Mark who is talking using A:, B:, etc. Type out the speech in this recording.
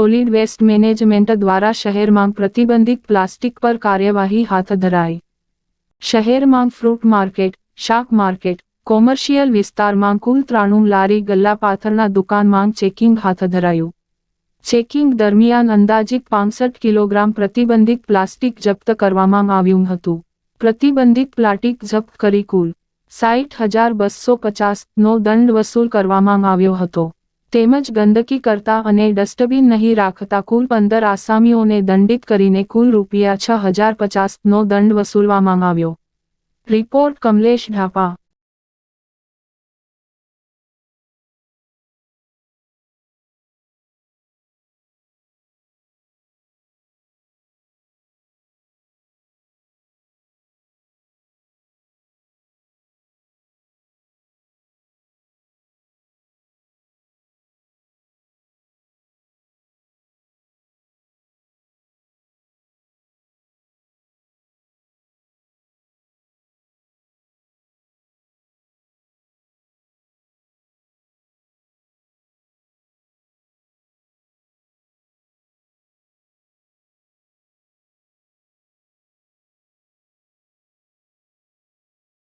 A: Solid waste management દ્વારા શહેરમાં પ્રતિબંધિત પ્લાસ્ટિક પર કાર્યવાહી હાથ ધરાઈ. શહેરમાં ફ્રૂટ માર્કેટ, શાક માર્કેટ, કોમર્શિયલ વિસ્તારમાં કુલ ત્રાણું લારી ગલ્લા પાથરના દુકાનમાં ચેકિંગ હાથ ધરાયું. ચેકિંગ દરમિયાન અંદાજિત પાંસઠ કિલોગ્રામ પ્રતિબંધિત પ્લાસ્ટિક જપ્ત કરવામાં આવ્યું હતું. પ્રતિબંધિત પ્લાસ્ટિક જપ્ત કરી કુલ સાઠ હજાર બસો પચાસનો દંડ વસૂલ કરવામાં આવ્યો હતો. તેમજ ગંદકી કરતા અને ડસ્ટબિન નહીં રાખતા કુલ પંદર આસામીઓને દંડિત કરીને કુલ રૂપિયા છ હજાર પચાસનો દંડ વસૂલવામાં આવ્યો. રિપોર્ટ કમલેશ ઢાપા.